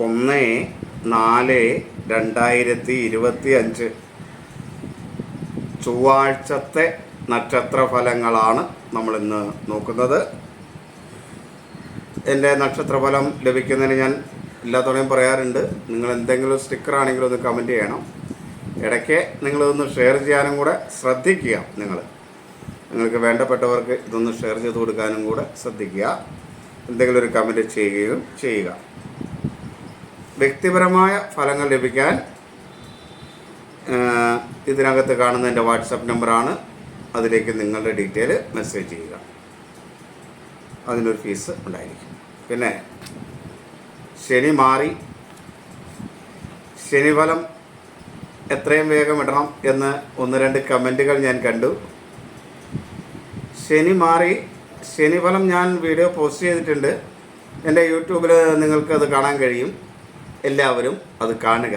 ഒന്ന് നാല് രണ്ടായിരത്തി ഇരുപത്തി അഞ്ച് ചൊവ്വാഴ്ചത്തെ നക്ഷത്ര ഫലങ്ങളാണ് നമ്മളിന്ന് നോക്കുന്നത്. എന്റെ നക്ഷത്രഫലം ലഭിക്കുന്നതിന് ഞാൻ എല്ലാ തവണയും പറയാറുണ്ട്. നിങ്ങൾ എന്തെങ്കിലും സ്റ്റിക്കർ ആണെങ്കിലും ഒന്ന് കമന്റ് ചെയ്യണം. ഇടയ്ക്ക് നിങ്ങളിതൊന്ന് ഷെയർ ചെയ്യാനും കൂടെ ശ്രദ്ധിക്കുക നിങ്ങൾ. നിങ്ങൾക്ക് വേണ്ടപ്പെട്ടവർക്ക് ഇതൊന്ന് ഷെയർ ചെയ്ത് കൊടുക്കാനും കൂടെ ശ്രദ്ധിക്കുക. എന്തെങ്കിലും ഒരു കമന്റ് ചെയ്യുകയും ചെയ്യുക. വ്യക്തിപരമായ ഫലങ്ങൾ ലഭിക്കാൻ ഇതിനകത്ത് കാണുന്ന എന്റെ വാട്സപ്പ് നമ്പറാണ്. അതിലേക്ക് നിങ്ങളുടെ ഡീറ്റെയിൽ മെസ്സേജ് ചെയ്യുക. അതിനൊരു ഫീസ് ഉണ്ടായിരിക്കും. പിന്നെ ശനി മാറി ശനിഫലം എത്രയും വേഗം ഇടണം എന്ന് ഒന്ന് രണ്ട് കമന്റുകൾ ഞാൻ കണ്ടു. ശനി മാറി ശനിഫലം ഞാൻ വീഡിയോ പോസ്റ്റ് ചെയ്തിട്ടുണ്ട്. എന്റെ യൂട്യൂബിൽ നിങ്ങൾക്കത് കാണാൻ കഴിയും. എല്ലാവരും അത് കാണുക.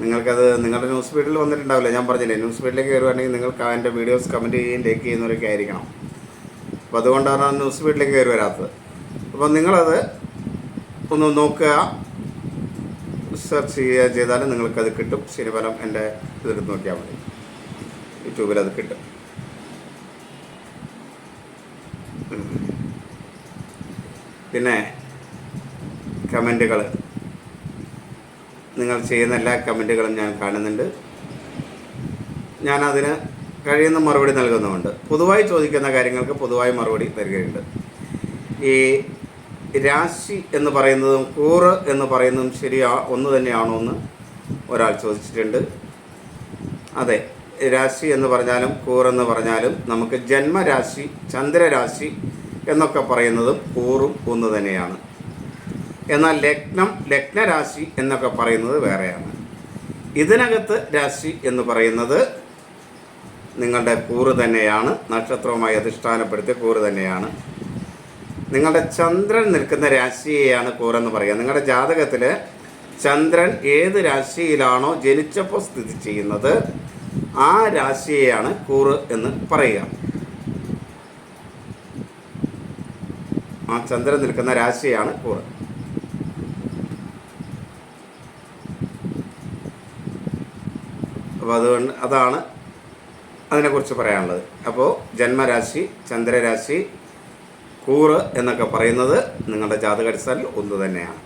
നിങ്ങൾക്കത് നിങ്ങളുടെ ന്യൂസ് ഫീഡിൽ വന്നിട്ടുണ്ടാവില്ല. ഞാൻ പറഞ്ഞില്ലേ ന്യൂസ് ഫീഡിലേക്ക് കയറുവാണെങ്കിൽ നിങ്ങൾക്ക് എന്റെ വീഡിയോസ് കമന്റ് ചെയ്യുകയും ലൈക്ക് ചെയ്യുന്നവരൊക്കെ ആയിരിക്കണം. അപ്പോൾ അതുകൊണ്ടാണ് ന്യൂസ് ഫീഡിലേക്ക് കയറി വരാത്തത്. അപ്പോൾ നിങ്ങളത് ഒന്ന് നോക്കുക. സെർച്ച് ചെയ്യുക ചെയ്താൽ നിങ്ങൾക്കത് കിട്ടും. ശനിഫലം എന്റെ ഇതെടുത്ത് നോക്കിയാൽ മതി. യൂട്യൂബിൽ അത് കിട്ടും. പിന്നെ കമന്റുകൾ. നിങ്ങൾ ചെയ്യുന്ന എല്ലാ കമന്റുകളും ഞാൻ കാണുന്നുണ്ട്. ഞാനതിന് കഴിയുന്ന മറുപടി നൽകുന്നുമുണ്ട്. പൊതുവായി ചോദിക്കുന്ന കാര്യങ്ങൾക്ക് പൊതുവായി മറുപടി തരികയുണ്ട് ഈ രാശി എന്ന് പറയുന്നതും കൂറ് എന്ന് പറയുന്നതും ശരിയാ ഒന്ന് തന്നെയാണോ എന്ന് ഒരാൾ ചോദിച്ചിട്ടുണ്ട്. അതെ രാശി എന്ന് പറഞ്ഞാലും കൂറെന്ന് പറഞ്ഞാലും നമുക്ക് ജന്മരാശി ചന്ദ്രരാശി എന്നൊക്കെ പറയുന്നതും കൂറും ഒന്ന് തന്നെയാണ്. എന്നാൽ ലഗ്നം ലഗ്നരാശി എന്നൊക്കെ പറയുന്നത് വേറെയാണ്. ഇതിനകത്ത് രാശി എന്ന് പറയുന്നത് നിങ്ങളുടെ കൂറ് തന്നെയാണ്. നക്ഷത്രവുമായി അധിഷ്ഠാനപ്പെടുത്തിയ കൂറ് തന്നെയാണ്. നിങ്ങളുടെ ചന്ദ്രൻ നിൽക്കുന്ന രാശിയെയാണ് കൂറെന്ന് പറയുക. നിങ്ങളുടെ ജാതകത്തിൽ ചന്ദ്രൻ ഏത് രാശിയിലാണോ ജനിച്ചപ്പോൾ സ്ഥിതി ചെയ്യുന്നത് ആ രാശിയെയാണ് കൂറ് എന്ന് പറയുക. ആ ചന്ദ്രൻ നിൽക്കുന്ന രാശിയാണ് കൂറ്. അപ്പോൾ അതുകൊണ്ട് അതാണ് അതിനെക്കുറിച്ച് പറയാനുള്ളത്. അപ്പോൾ ജന്മരാശി ചന്ദ്രരാശി കൂറ് എന്നൊക്കെ പറയുന്നത് നിങ്ങളുടെ ജാതകടിസ്ഥാനിൽ ഒന്ന് തന്നെയാണ്.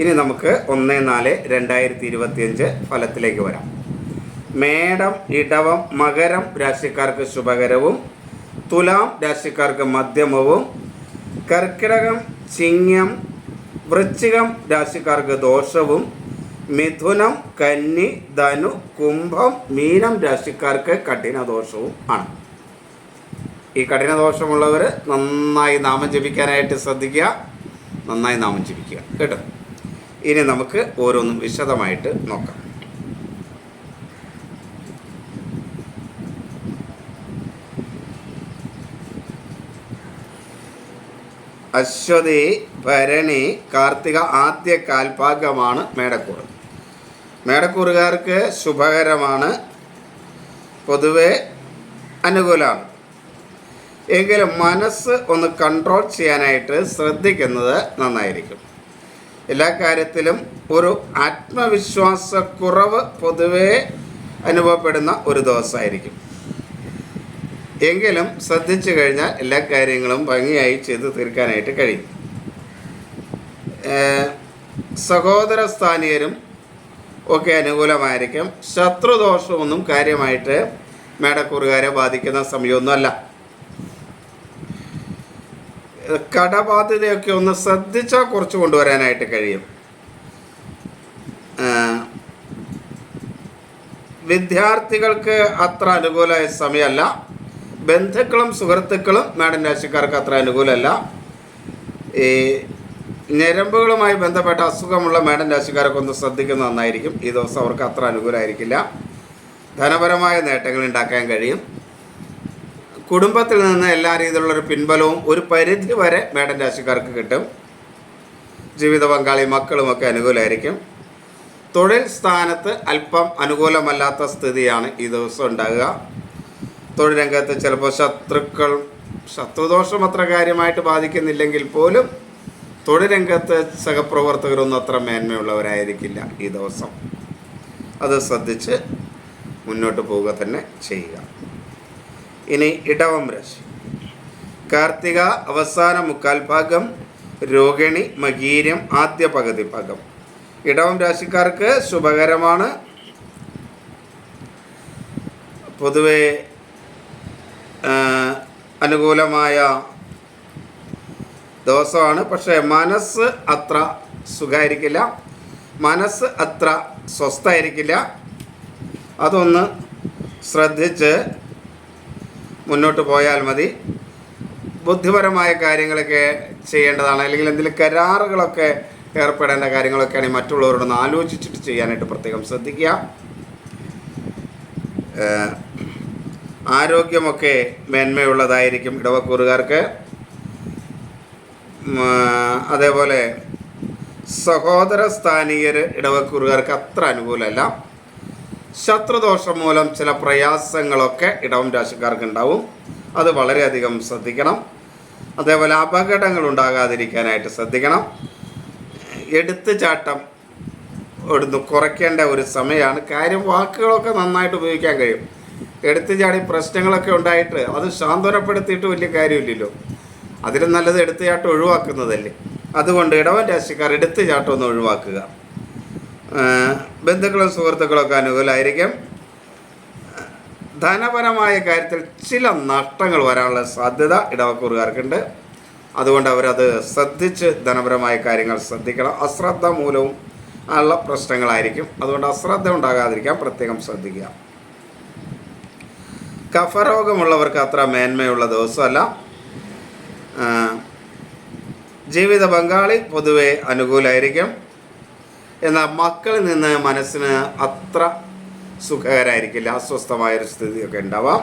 ഇനി നമുക്ക് ഒന്ന് നാല് രണ്ടായിരത്തി ഇരുപത്തിയഞ്ച് ഫലത്തിലേക്ക് വരാം. മേടം ഇടവം മകരം രാശിക്കാർക്ക് ശുഭകരവും തുലാം രാശിക്കാർക്ക് മധ്യമവും കർക്കിടകം ചിങ്ങം വൃശ്ചികം രാശിക്കാർക്ക് ദോഷവും മിഥുനം കന്നി ധനു കുംഭം മീനം രാശിക്കാർക്ക് കഠിന ദോഷവും ആണ്. ഈ കഠിന ദോഷമുള്ളവർ നന്നായി നാമം ജപിക്കാനായിട്ട് ശ്രദ്ധിക്കുക. നന്നായി നാമം ജപിക്കുക. കേട്ടോ? ഇനി നമുക്ക് ഓരോന്നും വിശദമായിട്ട് നോക്കാം. അശ്വതി ഭരണി കാർത്തിക ആദ്യ കാൽഭാഗമാണ് മേടക്കൂറ് മേടക്കൂറുകാർക്ക് ശുഭകരമാണ്. പൊതുവെ അനുകൂലമാണ്. എങ്കിലും മനസ്സ് ഒന്ന് കൺട്രോൾ ചെയ്യാനായിട്ട് ശ്രദ്ധിക്കുന്നത് നന്നായിരിക്കും. എല്ലാ കാര്യത്തിലും ഒരു ആത്മവിശ്വാസക്കുറവ് പൊതുവെ അനുഭവപ്പെടുന്ന ഒരു ദിവസമായിരിക്കും. എങ്കിലും ശ്രദ്ധിച്ചു കഴിഞ്ഞാൽ എല്ലാ കാര്യങ്ങളും ഭംഗിയായി ചെയ്തു തീർക്കാനായിട്ട് കഴിയും. സഹോദര സ്ഥാനീയരും ഒക്കെ അനുകൂലമായിരിക്കും. ശത്രുദോഷമൊന്നും കാര്യമായിട്ട് മേടക്കൂറുകാരെ ബാധിക്കുന്ന സമയമൊന്നുമല്ല. കടബാധ്യതയൊക്കെ ഒന്ന് ശ്രദ്ധിച്ചാൽ കുറച്ച് കൊണ്ടുവരാനായിട്ട് കഴിയും. വിദ്യാർത്ഥികൾക്ക് അത്ര അനുകൂലമായ സമയമല്ല. ബന്ധുക്കളും സുഹൃത്തുക്കളും മേഡൻ രാശിക്കാർക്ക് അത്ര അനുകൂലമല്ല. ഈ ഞരമ്പുകളുമായി ബന്ധപ്പെട്ട അസുഖമുള്ള മേഡം രാശിക്കാരൊക്കെ ഒന്ന് ശ്രദ്ധിക്കുന്നത് നന്നായിരിക്കും. ഈ ദിവസം അവർക്ക് അത്ര അനുകൂലമായിരിക്കില്ല ധനപരമായ നേട്ടങ്ങൾ ഉണ്ടാക്കാൻ കഴിയും. കുടുംബത്തിൽ നിന്ന് എല്ലാ രീതിയിലുള്ളൊരു പിൻബലവും ഒരു പരിധി വരെ മേഡം രാശിക്കാർക്ക് കിട്ടും. ജീവിത പങ്കാളി മക്കളുമൊക്കെ അനുകൂലമായിരിക്കും തൊഴിൽ സ്ഥാനത്ത് അല്പം അനുകൂലമല്ലാത്ത സ്ഥിതിയാണ് ഈ ദിവസം ഉണ്ടാകുക. തൊഴിൽ രംഗത്ത് ചിലപ്പോൾ ശത്രുക്കൾ ശത്രുദോഷം അത്ര കാര്യമായിട്ട് ബാധിക്കുന്നില്ലെങ്കിൽ പോലും തൊഴിൽ രംഗത്ത് സഹപ്രവർത്തകരൊന്നും അത്ര മേന്മയുള്ളവരായിരിക്കില്ല ഈ ദിവസം. അത് ശ്രദ്ധിച്ച് മുന്നോട്ട് പോവുക തന്നെ ചെയ്യുക. ഇനി ഇടവം രാശി. കാർത്തിക അവസാന മുക്കാൽ ഭാഗം രോഹിണി മകീരം ആദ്യ പകുതി ഭാഗം. ഇടവം രാശിക്കാർക്ക് ശുഭകരമാണ്. പൊതുവെ അനുകൂലമായ ദിവസമാണ്. പക്ഷേ മനസ്സ് അത്ര സുഖമായിരിക്കില്ല മനസ്സ് അത്ര സ്വസ്ഥായിരിക്കില്ല. അതൊന്ന് ശ്രദ്ധിച്ച് മുന്നോട്ട് പോയാൽ മതി. ബുദ്ധിപരമായ കാര്യങ്ങളൊക്കെ ചെയ്യേണ്ടതാണ്. അല്ലെങ്കിൽ എന്തെങ്കിലും കരാറുകളൊക്കെ ഏർപ്പെടേണ്ട കാര്യങ്ങളൊക്കെ ആണെങ്കിൽ മറ്റുള്ളവരോടൊന്ന് ആലോചിച്ചിട്ട് ചെയ്യാനായിട്ട് പ്രത്യേകം ശ്രദ്ധിക്കുക. ആരോഗ്യമൊക്കെ മേന്മയുള്ളതായിരിക്കും ഇടവക്കൂറുകാർക്ക്. അതേപോലെ സഹോദര സ്ഥാനീയർ ഇടവക്കൂറുകാർക്ക് അത്ര അനുകൂലമല്ല. ശത്രുദോഷം മൂലം ചില പ്രയാസങ്ങളൊക്കെ ഇടവം രാശിക്കാർക്ക് ഉണ്ടാവും അത് വളരെയധികം ശ്രദ്ധിക്കണം. അതേപോലെ അപകടങ്ങൾ ഉണ്ടാകാതിരിക്കാനായിട്ട് ശ്രദ്ധിക്കണം. എടുത്തുചാട്ടം ഒന്ന് കുറയ്ക്കേണ്ട ഒരു സമയമാണ്. കാര്യം വാക്കുകളൊക്കെ നന്നായിട്ട് ഉപയോഗിക്കാൻ കഴിയും. എടുത്തു ചാടി പ്രശ്നങ്ങളൊക്കെ ഉണ്ടായിട്ട് അത് സാന്ത്വനപ്പെടുത്തിയിട്ട് വലിയ കാര്യമില്ലല്ലോ. അതിലും നല്ലത് എടുത്തുചാട്ടം ഒഴിവാക്കുന്നതല്ലേ? അതുകൊണ്ട് ഇടവൻ രാശിക്കാർ എടുത്തുചാട്ടം ഒന്ന് ഒഴിവാക്കുക. ബന്ധുക്കളും സുഹൃത്തുക്കളൊക്കെ അനുകൂലമായിരിക്കും ധനപരമായ കാര്യത്തിൽ ചില നഷ്ടങ്ങൾ വരാനുള്ള സാധ്യത ഇടവക്കൂറുകാർക്കുണ്ട്. അതുകൊണ്ട് അവരത് ശ്രദ്ധിച്ച് ധനപരമായ കാര്യങ്ങൾ ശ്രദ്ധിക്കണം. അശ്രദ്ധ മൂലവും ഉള്ള പ്രശ്നങ്ങളായിരിക്കും. അതുകൊണ്ട് അശ്രദ്ധ ഉണ്ടാകാതിരിക്കാൻ പ്രത്യേകം ശ്രദ്ധിക്കുക. കഫരോഗമുള്ളവർക്ക് അത്ര മേന്മയുള്ള ദിവസമല്ല. ജീവിത പങ്കാളി പൊതുവെ അനുകൂലമായിരിക്കും എന്നാൽ മക്കളിൽ നിന്ന് മനസ്സിന് അത്ര സുഖകരമായിരിക്കില്ല അസ്വസ്ഥമായൊരു സ്ഥിതിയൊക്കെ ഉണ്ടാവാം.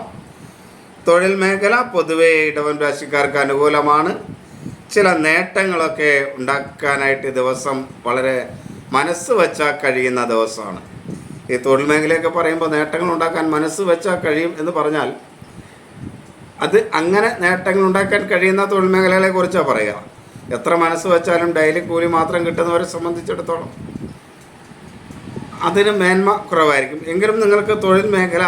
തൊഴിൽ മേഖല പൊതുവെ ഇടവൻ രാശിക്കാർക്ക് അനുകൂലമാണ്. ചില നേട്ടങ്ങളൊക്കെ ഉണ്ടാക്കാനായിട്ട് ദിവസം വളരെ മനസ്സ് വെച്ചാൽ കഴിയുന്ന ദിവസമാണ്. ഈ തൊഴിൽ മേഖലയൊക്കെ പറയുമ്പോൾ നേട്ടങ്ങൾ ഉണ്ടാക്കാൻ മനസ്സ് വെച്ചാൽ കഴിയും എന്ന് പറഞ്ഞാൽ അത് അങ്ങനെ നേട്ടങ്ങൾ ഉണ്ടാക്കാൻ കഴിയുന്ന തൊഴിൽ മേഖലകളെ കുറിച്ചാണ് പറയുക. എത്ര മനസ്സ് വെച്ചാലും ഡെയിലി കൂലി മാത്രം കിട്ടുന്നവരെ സംബന്ധിച്ചിടത്തോളം അതിന് മേന്മ കുറവായിരിക്കും. എങ്കിലും നിങ്ങൾക്ക് തൊഴിൽ മേഖല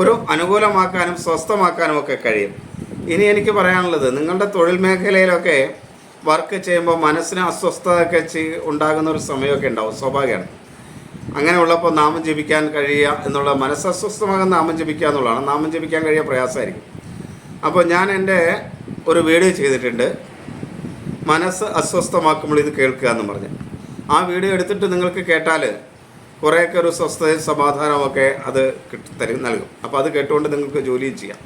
ഒരു അനുകൂലമാക്കാനും സ്വസ്ഥമാക്കാനും ഒക്കെ കഴിയും. ഇനി എനിക്ക് പറയാനുള്ളത് നിങ്ങളുടെ തൊഴിൽ മേഖലയിലൊക്കെ വർക്ക് ചെയ്യുമ്പോൾ മനസ്സിന് അസ്വസ്ഥതയൊക്കെ ഉണ്ടാകുന്ന ഒരു സമയമൊക്കെ ഉണ്ടാവും. സ്വാഭാവികമാണ്. അങ്ങനെ ഉള്ളപ്പോൾ നാമം ജപിക്കാൻ കഴിയുക എന്നുള്ള മനസ്സ് അസ്വസ്ഥമാകുന്ന നാമം ജപിക്കുക എന്നുള്ളതാണ്. നാമം ജപിക്കാൻ കഴിയുക പ്രയാസമായിരിക്കും. അപ്പോൾ ഞാൻ എന്റെ ഒരു വീഡിയോ ചെയ്തിട്ടുണ്ട്. മനസ്സ് അസ്വസ്ഥമാക്കുമ്പോൾ ഇത് കേൾക്കുക എന്ന് പറഞ്ഞ്. ആ വീഡിയോ എടുത്തിട്ട് നിങ്ങൾക്ക് കേട്ടാൽ കുറേയൊക്കെ ഒരു സ്വസ്ഥതയും സമാധാനമൊക്കെ അത് കിട്ടി തരും നൽകും. അപ്പോൾ അത് കേട്ടുകൊണ്ട് നിങ്ങൾക്ക് ജോലിയും ചെയ്യാം.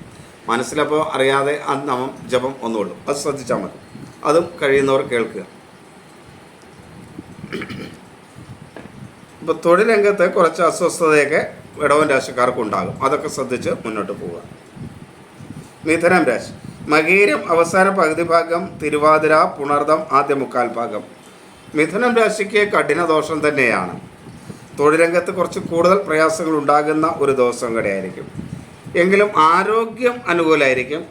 മനസ്സിലപ്പോൾ അറിയാതെ ആ നാമം ജപം ഒന്നുള്ളൂ. അത് ശ്രദ്ധിച്ചാൽ മതി. അതും കഴിയുന്നവർ കേൾക്കുക. ഇപ്പോൾ തൊഴിൽ രംഗത്ത് കുറച്ച് അസ്വസ്ഥതയൊക്കെ ഇടവൻ രാശിക്കാർക്ക് ഉണ്ടാകും. അതൊക്കെ ശ്രദ്ധിച്ച് മുന്നോട്ട് പോവുക. മിഥുനം രാശി. മകീരം അവസാന പകുതി ഭാഗം തിരുവാതിര പുണർദം ആദ്യ മുക്കാൽ ഭാഗം. മിഥുനം രാശിക്ക് കഠിന ദോഷം തന്നെയാണ്. തൊഴിൽ രംഗത്ത് കുറച്ച് കൂടുതൽ പ്രയാസങ്ങൾ ഉണ്ടാകുന്ന ഒരു ദിവസം കൂടെയായിരിക്കും. എങ്കിലും ആരോഗ്യം അനുകൂലമായിരിക്കും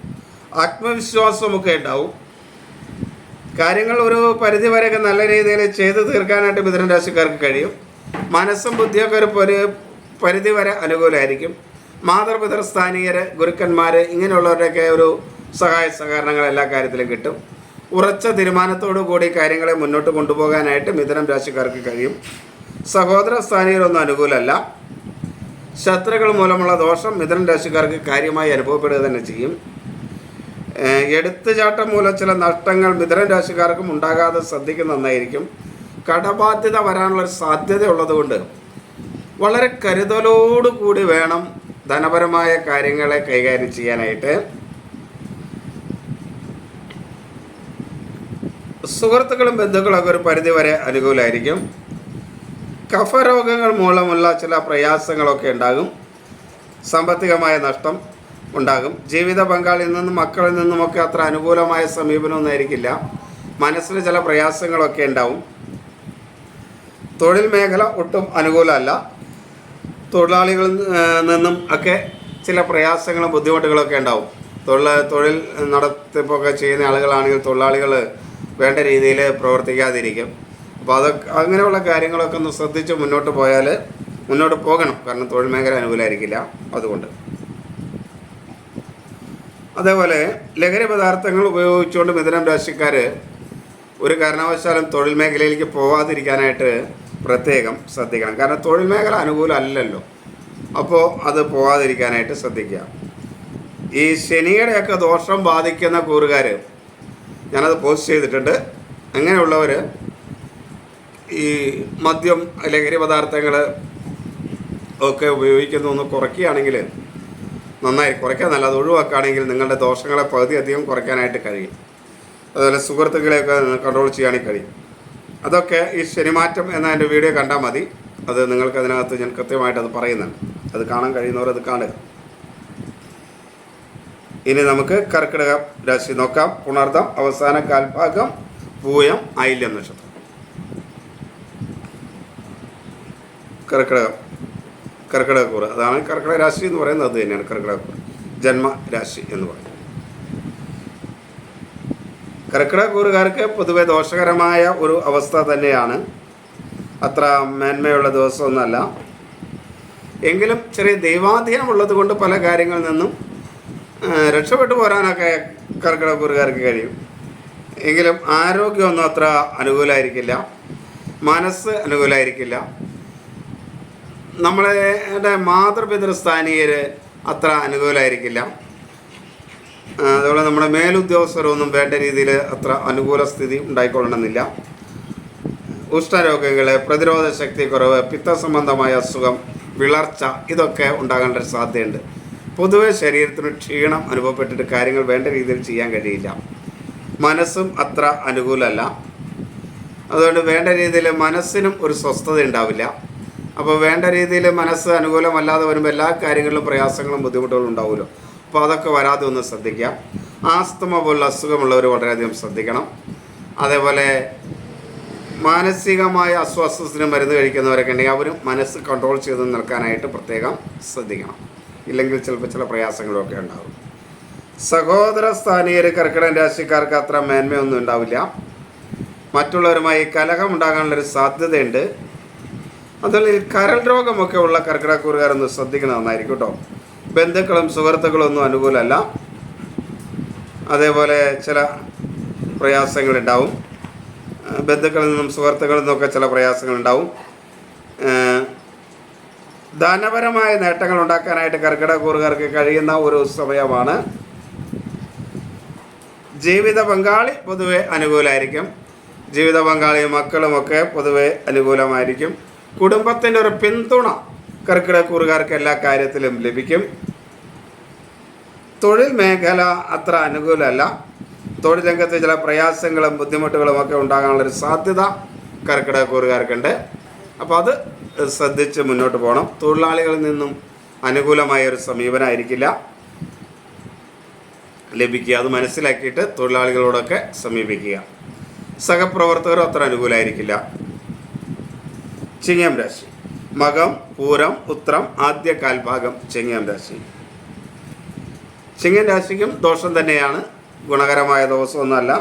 ആത്മവിശ്വാസമൊക്കെ ഉണ്ടാവും. കാര്യങ്ങൾ ഒരു പരിധി വരെയൊക്കെ നല്ല രീതിയിൽ ചെയ്തു തീർക്കാനായിട്ട് മിഥുനം രാശിക്കാർക്ക് കഴിയും. മനസ്സും ബുദ്ധിയൊക്കെ ഒരു പരി- പരിധി വരെ അനുകൂലമായിരിക്കും മാതൃപിതൃ സ്ഥാനീയർ ഗുരുക്കന്മാർ ഇങ്ങനെയുള്ളവരുടെയൊക്കെ ഒരു സഹായ സഹകരണങ്ങൾ എല്ലാ കാര്യത്തിലും കിട്ടും. ഉറച്ച തീരുമാനത്തോടു കൂടി കാര്യങ്ങളെ മുന്നോട്ട് കൊണ്ടുപോകാനായിട്ട് മിഥുനം രാശിക്കാർക്ക് കഴിയും. സഹോദര സ്ഥാനീയരൊന്നും അനുകൂലമല്ല. ശത്രുക്കൾ മൂലമുള്ള ദോഷം മിഥുനം രാശിക്കാർക്ക് കാര്യമായി അനുഭവപ്പെടുക തന്നെ ചെയ്യും. എടുത്തുചാട്ടം മൂലം ചില നഷ്ടങ്ങൾ മിഥുനം രാശിക്കാർക്കും ഉണ്ടാകാതെ ശ്രദ്ധിക്കുന്ന നന്നായിരിക്കും. കടബാധ്യത വരാനുള്ള സാധ്യത ഉള്ളതുകൊണ്ട് വളരെ കരുതലോടുകൂടി വേണം ധനപരമായ കാര്യങ്ങളെ കൈകാര്യം ചെയ്യാനായിട്ട്. സുഹൃത്തുക്കളും ബന്ധുക്കളൊക്കെ ഒരു പരിധിവരെ അനുകൂലമായിരിക്കും കഫരോഗങ്ങൾ മൂലമുള്ള ചില പ്രയാസങ്ങളൊക്കെ ഉണ്ടാകും. സാമ്പത്തികമായ നഷ്ടം ഉണ്ടാകും. ജീവിത പങ്കാളിയിൽ നിന്നും മക്കളിൽ നിന്നുമൊക്കെ അത്ര അനുകൂലമായ സമീപനമൊന്നും ആയിരിക്കില്ല. മനസ്സിന് ചില പ്രയാസങ്ങളൊക്കെ ഉണ്ടാവും. തൊഴിൽ മേഖല ഒട്ടും അനുകൂലമല്ല. തൊഴിലാളികളിൽ നിന്നും ഒക്കെ ചില പ്രയാസങ്ങളും ബുദ്ധിമുട്ടുകളൊക്കെ ഉണ്ടാവും. തൊഴിൽ തൊഴിൽ നടത്തിപ്പൊക്കെ ചെയ്യുന്ന ആളുകളാണെങ്കിൽ തൊഴിലാളികൾ വേണ്ട രീതിയിൽ പ്രവർത്തിക്കാതിരിക്കും. അപ്പോൾ അതൊക്കെ അങ്ങനെയുള്ള കാര്യങ്ങളൊക്കെ ഒന്ന് ശ്രദ്ധിച്ച് മുന്നോട്ട് പോയാൽ മുന്നോട്ട് പോകണം. കാരണം തൊഴിൽ മേഖല അനുകൂലമായിരിക്കില്ല അതുകൊണ്ട്. അതേപോലെ ലഹരി പദാർത്ഥങ്ങൾ ഉപയോഗിച്ചുകൊണ്ട് മിഥുനം രാശിക്കാർ ഒരു കാരണവശാലും തൊഴിൽ മേഖലയിലേക്ക് പോവാതിരിക്കാനായിട്ട് പ്രത്യേകം ശ്രദ്ധിക്കണം. കാരണം തൊഴിൽ മേഖല അനുകൂലമല്ലല്ലോ. അപ്പോൾ അത് പോവാതിരിക്കാനായിട്ട് ശ്രദ്ധിക്കുക. ഈ ശനിയുടെയൊക്കെ ദോഷം ബാധിക്കുന്ന കൂറുകാർ ഞാനത് പോസ്റ്റ് ചെയ്തിട്ടുണ്ട്. അങ്ങനെയുള്ളവർ ഈ മദ്യം ലഹരി പദാർത്ഥങ്ങൾ ഒക്കെ ഉപയോഗിക്കുന്നു ഒന്ന് കുറയ്ക്കുകയാണെങ്കിൽ നന്നായി കുറയ്ക്കാൻ നല്ല അത് ഒഴിവാക്കുകയാണെങ്കിൽ നിങ്ങളുടെ ദോഷങ്ങളെ പകുതി അധികം കുറയ്ക്കാനായിട്ട് കഴിയും. അതുപോലെ സുഹൃത്തുക്കളെയൊക്കെ കൺട്രോൾ ചെയ്യാനായിട്ട് കഴിയും. അതൊക്കെ ഈ ശനിമാറ്റം എന്ന എന്റെ വീഡിയോ കണ്ടാൽ മതി. അത് നിങ്ങൾക്ക് അതിനകത്ത് ഞാൻ കൃത്യമായിട്ട് അത് പറയുന്നുണ്ട്. അത് കാണാൻ കഴിയുന്നവർ അത് കാണുക. ഇനി നമുക്ക് കർക്കിടക രാശി നോക്കാം. പുണർദം അവസാന കാൽഭാഗം പൂയം ഐല്യം നക്ഷത്രം. കർക്കിടകം. കർക്കിടകക്കൂറ്. അതാണ് കർക്കിടക രാശി എന്ന് പറയുന്നത്. അത് തന്നെയാണ് കർക്കിടകക്കൂറ്. ജന്മരാശി എന്ന് പറയുന്നത്. കർക്കിടകക്കൂറുകാർക്ക് പൊതുവെ ദോഷകരമായ ഒരു അവസ്ഥ തന്നെയാണ്. അത്ര മേന്മയുള്ള ദിവസമൊന്നുമല്ല. എങ്കിലും ചെറിയ ദൈവാധീനമുള്ളത് കൊണ്ട് പല കാര്യങ്ങളിൽ നിന്നും രക്ഷപ്പെട്ടു പോരാനൊക്കെ കർക്കിടകൂറുകാർക്ക് കഴിയും. എങ്കിലും ആരോഗ്യമൊന്നും അത്ര അനുകൂലമായിരിക്കില്ല മനസ്സ് അനുകൂലമായിരിക്കില്ല നമ്മളുടെ മാതൃപിതൃസ്ഥാനീയർ അത്ര അനുകൂലമായിരിക്കില്ല അതുപോലെ നമ്മുടെ മേലുദ്യോഗസ്ഥരൊന്നും വേണ്ട രീതിയിൽ അത്ര അനുകൂല സ്ഥിതി ഉണ്ടായിക്കൊള്ളണമെന്നില്ല. ഉഷ്ണരോഗങ്ങൾ പ്രതിരോധ ശക്തി കുറവ് പിത്തസംബന്ധമായ അസുഖം വിളർച്ച ഇതൊക്കെ ഉണ്ടാകേണ്ട ഒരു സാധ്യതയുണ്ട്. പൊതുവെ ശരീരത്തിന് ക്ഷീണം അനുഭവപ്പെട്ടിട്ട് കാര്യങ്ങൾ വേണ്ട രീതിയിൽ ചെയ്യാൻ കഴിയില്ല. മനസ്സും അത്ര അനുകൂലമല്ല. അതുകൊണ്ട് വേണ്ട രീതിയിൽ മനസ്സിനും ഒരു സ്വസ്ഥത ഉണ്ടാവില്ല. അപ്പോൾ വേണ്ട രീതിയിൽ മനസ്സ് അനുകൂലമല്ലാതെ വരുമ്പോൾ എല്ലാ കാര്യങ്ങളിലും പ്രയാസങ്ങളും ബുദ്ധിമുട്ടുകളും ഉണ്ടാവുമല്ലോ. അപ്പോൾ അതൊക്കെ വരാതെ ഒന്ന് ശ്രദ്ധിക്കുക. ആസ്തമ പോലുള്ള അസുഖമുള്ളവർ വളരെയധികം ശ്രദ്ധിക്കണം. അതേപോലെ മാനസികമായ അസ്വസ്ഥത്തിന് മരുന്ന് കഴിക്കുന്നവരൊക്കെ ഉണ്ടെങ്കിൽ അവരും മനസ്സ് കൺട്രോൾ ചെയ്ത് നിൽക്കാനായിട്ട് പ്രത്യേകം ശ്രദ്ധിക്കണം. ഇല്ലെങ്കിൽ ചിലപ്പോൾ ചില പ്രയാസങ്ങളൊക്കെ ഉണ്ടാകും സഹോദര സ്ഥാനീയർ കർക്കിടക രാശിക്കാർക്ക് അത്ര മേന്മയൊന്നും ഉണ്ടാവില്ല. മറ്റുള്ളവരുമായി കലഹം ഉണ്ടാകാനുള്ളൊരു സാധ്യതയുണ്ട്. അതുപോലെ കരൾ രോഗമൊക്കെ ഉള്ള കർക്കിടക്കൂറുകാരൊന്ന് ശ്രദ്ധിക്കുന്നത് നന്നായിരിക്കും കേട്ടോ. ബന്ധുക്കളും സുഹൃത്തുക്കളും ഒന്നും അനുകൂലമല്ല. അതേപോലെ ചില പ്രയാസങ്ങളുണ്ടാവും. ബന്ധുക്കളിൽ നിന്നും സുഹൃത്തുക്കളിൽ നിന്നൊക്കെ ചില പ്രയാസങ്ങളുണ്ടാവും. ധനപരമായ നേട്ടങ്ങൾ ഉണ്ടാക്കാനായിട്ട് കർക്കിടകൂറുകാർക്ക് കഴിയുന്ന ഒരു സമയമാണ്. ജീവിത പങ്കാളി പൊതുവെ അനുകൂലമായിരിക്കും ജീവിത പങ്കാളി മക്കളുമൊക്കെ പൊതുവെ അനുകൂലമായിരിക്കും. കുടുംബത്തിന്റെ ഒരു പിന്തുണ കർക്കിടകൂറുകാർക്ക് എല്ലാ കാര്യത്തിലും ലഭിക്കും. തൊഴിൽ മേഖല അത്ര അനുകൂലമല്ല. തൊഴിൽ രംഗത്ത് ചില പ്രയാസങ്ങളും ബുദ്ധിമുട്ടുകളും ഒക്കെ ഉണ്ടാകാനുള്ളൊരു സാധ്യത കർക്കിടകൂറുകാർക്കുണ്ട് അപ്പോൾ അത് ശ്രദ്ധിച്ച് മുന്നോട്ട് പോകണം. തൊഴിലാളികളിൽ നിന്നും അനുകൂലമായ ഒരു സമീപനമായിരിക്കില്ല ലഭിക്കുക. അത് മനസ്സിലാക്കിയിട്ട് തൊഴിലാളികളോടൊക്കെ സമീപിക്കുക. സഹപ്രവർത്തകരും അത്ര അനുകൂലമായിരിക്കില്ല. ചിങ്ങം രാശി. മകം പൂരം ഉത്രം ആദ്യ കാൽഭാഗം ചെങ്ങൻ രാശി. ചെങ്ങൻ രാശിക്കും ദോഷം തന്നെയാണ്. ഗുണകരമായ ദിവസമൊന്നുമല്ല.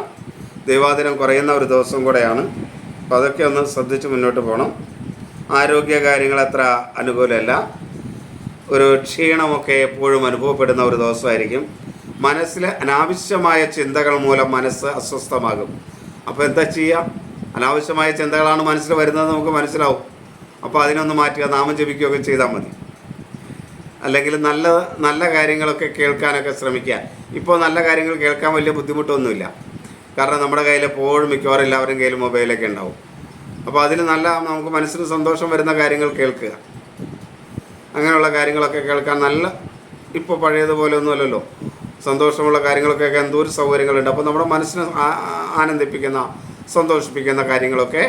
ദൈവാദിനം കുറയുന്ന ഒരു ദിവസം കൂടെയാണ്. അപ്പോൾ അതൊക്കെ ഒന്ന് ശ്രദ്ധിച്ച് മുന്നോട്ട് പോകണം ആരോഗ്യ കാര്യങ്ങൾ അത്ര അനുകൂലമല്ല. ഒരു ക്ഷീണമൊക്കെ എപ്പോഴും അനുഭവപ്പെടുന്ന ഒരു ദിവസമായിരിക്കും. മനസ്സിലെ അനാവശ്യമായ ചിന്തകൾ മൂലം മനസ്സ് അസ്വസ്ഥമാകും. അപ്പോൾ എന്താ ചെയ്യുക? അനാവശ്യമായ ചിന്തകളാണ് മനസ്സിൽ വരുന്നത് നമുക്ക് മനസ്സിലാവും. അപ്പോൾ അതിനൊന്ന് മാറ്റുക നാമം ജപിക്കുകയൊക്കെ ചെയ്താൽ മതി. അല്ലെങ്കിൽ നല്ല നല്ല കാര്യങ്ങളൊക്കെ കേൾക്കാനൊക്കെ ശ്രമിക്കുക. ഇപ്പോൾ നല്ല കാര്യങ്ങൾ കേൾക്കാൻ വലിയ ബുദ്ധിമുട്ടൊന്നുമില്ല. കാരണം നമ്മുടെ കയ്യിൽ എപ്പോഴും മിക്കവാറും എല്ലാവരും കയ്യിൽ മൊബൈലൊക്കെ ഉണ്ടാവും. അപ്പോൾ അതിൽ നല്ല നമുക്ക് മനസ്സിന് സന്തോഷം വരുന്ന കാര്യങ്ങൾ കേൾക്കുക. അങ്ങനെയുള്ള കാര്യങ്ങളൊക്കെ കേൾക്കാൻ നല്ല ഇപ്പോൾ പഴയതുപോലെ ഒന്നുമല്ലല്ലോ. സന്തോഷമുള്ള കാര്യങ്ങളൊക്കെ എന്തോരം സൗകര്യങ്ങളുണ്ട്. അപ്പോൾ നമ്മുടെ മനസ്സിനെ ആനന്ദിപ്പിക്കുന്ന സന്തോഷിപ്പിക്കുന്ന കാര്യങ്ങളൊക്കെ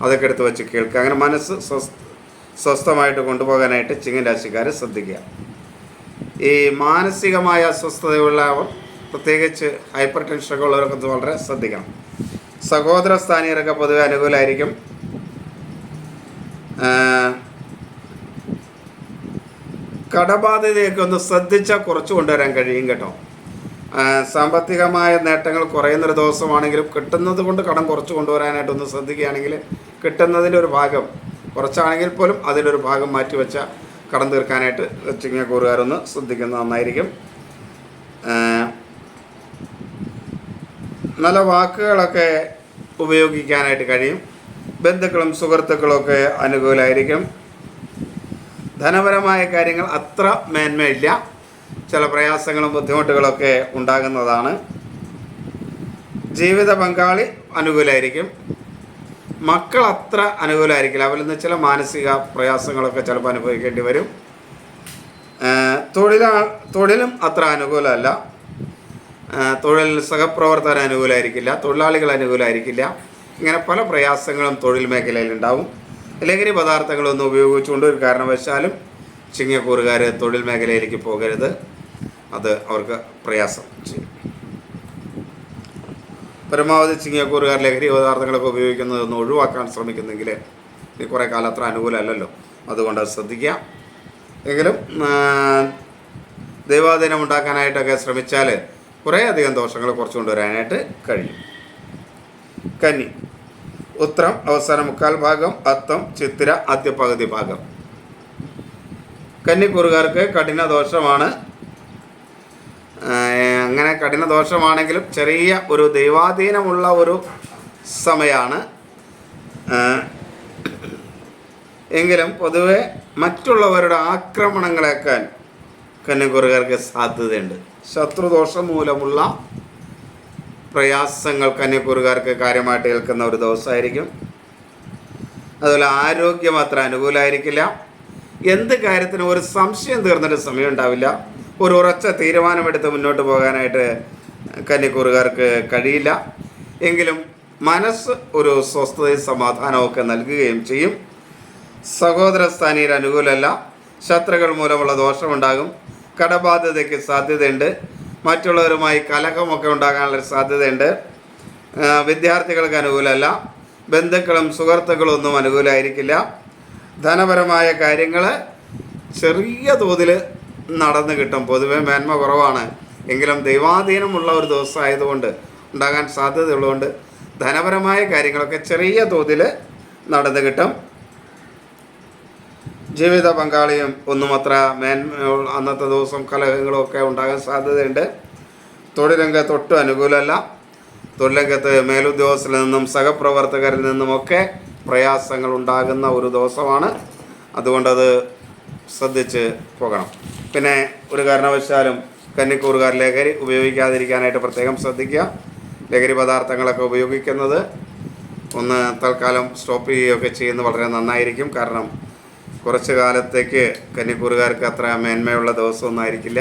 അതൊക്കെ എടുത്ത് വെച്ച് കേൾക്കുക. അങ്ങനെ മനസ്സ് സ്വസ് സ്വസ്ഥമായിട്ട് കൊണ്ടുപോകാനായിട്ട് ചിങ്ങൻ രാശിക്കാർ ശ്രദ്ധിക്കുക. ഈ മാനസികമായ അസ്വസ്ഥതയുള്ളവർ പ്രത്യേകിച്ച് ഹൈപ്പർ ടെൻഷനൊക്കെ ഉള്ളവരൊക്കെ വളരെ ശ്രദ്ധിക്കണം. സഹോദര സ്ഥാനീയരൊക്കെ പൊതുവെ അനുകൂലമായിരിക്കും കടബാധ്യതയൊക്കെ ഒന്ന് ശ്രദ്ധിച്ചാൽ കുറച്ച് കൊണ്ടുവരാൻ കഴിയും കേട്ടോ. സാമ്പത്തികമായ നേട്ടങ്ങൾ കുറയുന്നൊരു ദിവസമാണെങ്കിലും കിട്ടുന്നത് കൊണ്ട് കടം കുറച്ച് കൊണ്ടുവരാനായിട്ടൊന്ന് ശ്രദ്ധിക്കുകയാണെങ്കിൽ കിട്ടുന്നതിന്റെ ഒരു ഭാഗം കുറച്ചാണെങ്കിൽ പോലും അതിലൊരു ഭാഗം മാറ്റി വെച്ച കടം തീർക്കാനായിട്ട് ചിങ്ങക്കൂറുകാരൊന്ന് ശ്രദ്ധിക്കുന്നത് നന്നായിരിക്കും. നല്ല വാക്കുകളൊക്കെ ഉപയോഗിക്കാനായിട്ട് കഴിയും. ബന്ധുക്കളും സുഹൃത്തുക്കളും ഒക്കെ അനുകൂലമായിരിക്കും ധനപരമായ കാര്യങ്ങൾ അത്ര മേന്മയില്ല. ചില പ്രയാസങ്ങളും ബുദ്ധിമുട്ടുകളൊക്കെ ഉണ്ടാകുന്നതാണ്. ജീവിത പങ്കാളി അനുകൂലമായിരിക്കും മക്കൾ അത്ര അനുകൂലമായിരിക്കില്ല അവരിൽ നിന്ന് ചില മാനസിക പ്രയാസങ്ങളൊക്കെ ചിലപ്പോൾ അനുഭവിക്കേണ്ടി വരും. തൊഴിലാ തൊഴിലും അത്ര അനുകൂലമല്ല. തൊഴിൽ സഹപ്രവർത്തകർ അനുകൂലമായിരിക്കില്ല തൊഴിലാളികൾ അനുകൂലമായിരിക്കില്ല ഇങ്ങനെ പല പ്രയാസങ്ങളും തൊഴിൽ മേഖലയിൽ ഉണ്ടാവും. ലഹരി പദാർത്ഥങ്ങളൊന്നും ഉപയോഗിച്ചുകൊണ്ട് ഒരു കാരണവശാലും ചിങ്ങക്കൂറുകാർ തൊഴിൽ മേഖലയിലേക്ക് പോകരുത്. അത് അവർക്ക് പ്രയാസം. ചെയ്യും പരമാവധി ചിങ്ങിയക്കൂറുകാർ ലഹരി പദാർത്ഥങ്ങളൊക്കെ ഉപയോഗിക്കുന്നതൊന്ന് ഒഴിവാക്കാൻ ശ്രമിക്കുന്നെങ്കിൽ ഇനി കുറേ കാലം അത്ര അനുകൂലമല്ലല്ലോ. അതുകൊണ്ട് അത് ശ്രദ്ധിക്കാം എങ്കിലും ദൈവാധീനം ഉണ്ടാക്കാനായിട്ടൊക്കെ ശ്രമിച്ചാൽ കുറേ അധികം ദോഷങ്ങൾ കുറച്ച് കൊണ്ടുവരാനായിട്ട് കഴിയും. കന്നി. ഉത്രം അവസാന മുക്കാൽ ഭാഗം അത്തം ചിത്തിര ആദ്യ പകുതി ഭാഗം. കന്നിക്കൂറുകാർക്ക് കഠിന ദോഷമാണ് അങ്ങനെ കഠിന ദോഷമാണെങ്കിലും ചെറിയ ഒരു ദൈവാധീനമുള്ള ഒരു സമയമാണ് എങ്കിലും പൊതുവെ മറ്റുള്ളവരുടെ ആക്രമണങ്ങളേക്കാൻ കന്നിക്കൂറുകാർക്ക് സാധ്യതയുണ്ട്. ശത്രുദോഷം മൂലമുള്ള പ്രയാസങ്ങൾ കന്യക്കൂറുകാർക്ക് കാര്യമായിട്ട് കേൾക്കുന്ന ഒരു ദിവസമായിരിക്കും. അതുപോലെ ആരോഗ്യം അത്ര അനുകൂലമായിരിക്കില്ല എന്ത് കാര്യത്തിനും ഒരു സംശയം തീർന്നിട്ട് സമയം ഉണ്ടാവില്ല ഒരു ഉറച്ച തീരുമാനമെടുത്ത് മുന്നോട്ട് പോകാനായിട്ട് കന്നിക്കൂറുകാർക്ക് കഴിയില്ല. എങ്കിലും മനസ്സ് ഒരു സ്വസ്ഥതയും സമാധാനമൊക്കെ നൽകുകയും ചെയ്യും. സഹോദര സ്ഥാനീയർ അനുകൂലമല്ല. ശത്രുക്കൾ മൂലമുള്ള ദോഷമുണ്ടാകും. കടബാധ്യതയ്ക്ക് സാധ്യതയുണ്ട്. മറ്റുള്ളവരുമായി കലഹമൊക്കെ ഉണ്ടാകാനുള്ള സാധ്യതയുണ്ട്. വിദ്യാർത്ഥികൾക്ക് അനുകൂലമല്ല. ബന്ധുക്കളും സുഹൃത്തുക്കളും ഒന്നും അനുകൂലമായിരിക്കില്ല. ധനപരമായ കാര്യങ്ങൾ ചെറിയ തോതിൽ നടന്നു കിട്ടും. പൊതുവെ മേന്മ കുറവാണ്. എങ്കിലും ദൈവാധീനമുള്ള ഒരു ദിവസമായതുകൊണ്ട് ഉണ്ടാകാൻ സാധ്യതയുള്ളതുകൊണ്ട് ധനപരമായ കാര്യങ്ങളൊക്കെ ചെറിയ തോതിൽ നടന്നു കിട്ടും. ജീവിത പങ്കാളിയും ഒന്നും അത്ര മേന്മ അന്നത്തെ ദിവസം കലഹങ്ങളും ഒക്കെ ഉണ്ടാകാൻ സാധ്യതയുണ്ട്. തൊഴിലംഗത്ത് ഒട്ടും അനുകൂലമല്ല. തൊഴിലംഗത്ത് മേലുദ്യോഗസ്ഥരിൽ നിന്നും സഹപ്രവർത്തകരിൽ നിന്നുമൊക്കെ പ്രയാസങ്ങൾ ഉണ്ടാകുന്ന ഒരു ദിവസമാണ്. അതുകൊണ്ടത് ശ്രദ്ധിച്ച് പോകണം. പിന്നെ ഒരു കാരണവശാലും കന്നിക്കൂറുകാർ ലഹരി ഉപയോഗിക്കാതിരിക്കാനായിട്ട് പ്രത്യേകം ശ്രദ്ധിക്കുക. ലഹരി പദാർത്ഥങ്ങളൊക്കെ ഉപയോഗിക്കുന്നത് ഒന്ന് തൽക്കാലം സ്റ്റോപ്പ് ചെയ്യുകയൊക്കെ ചെയ്യുന്നത് വളരെ നന്നായിരിക്കും. കാരണം കുറച്ച് കാലത്തേക്ക് കന്നിക്കൂറുകാർക്ക് അത്ര മേന്മയുള്ള ദിവസമൊന്നും ആയിരിക്കില്ല.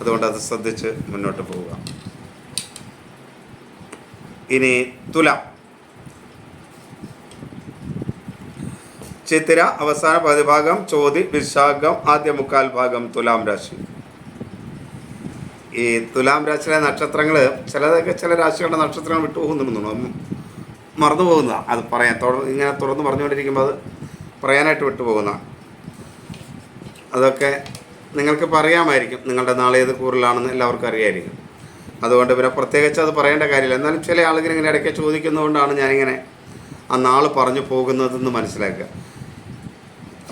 അതുകൊണ്ട് അത് ശ്രദ്ധിച്ച് മുന്നോട്ട് പോവുക. ഇനി തുലാം. ചിത്തിര അവസാന പതിഭാഗം ചോതി വിശാഖം ആദ്യ മുക്കാൽ ഭാഗം തുലാം രാശി. ഈ തുലാം രാശിയിലെ നക്ഷത്രങ്ങൾ ചിലതൊക്കെ ചില രാശികളുടെ നക്ഷത്രങ്ങൾ വിട്ടുപോകുന്നുണ്ടെന്നു മറന്നു പോകുന്നതാണ് അത് പറയാൻ തുടർ ഇങ്ങനെ തുറന്ന് പറഞ്ഞുകൊണ്ടിരിക്കുമ്പോൾ അത് പറയാനായിട്ട് വിട്ടുപോകുന്ന അതൊക്കെ നിങ്ങൾക്ക് പറയാമായിരിക്കും നിങ്ങളുടെ നാളെ ഏത് കൂറിലാണെന്ന് എല്ലാവർക്കും അറിയാമായിരിക്കും അതുകൊണ്ട് പിന്നെ പ്രത്യേകിച്ച് അത് പറയേണ്ട കാര്യമില്ല. എന്നാലും ചില ആളുകൾ ഇങ്ങനെ ഇടയ്ക്ക് ചോദിക്കുന്നതുകൊണ്ടാണ് ഞാനിങ്ങനെ ആ നാൾ പറഞ്ഞു പോകുന്നതെന്ന് മനസ്സിലാക്കുക.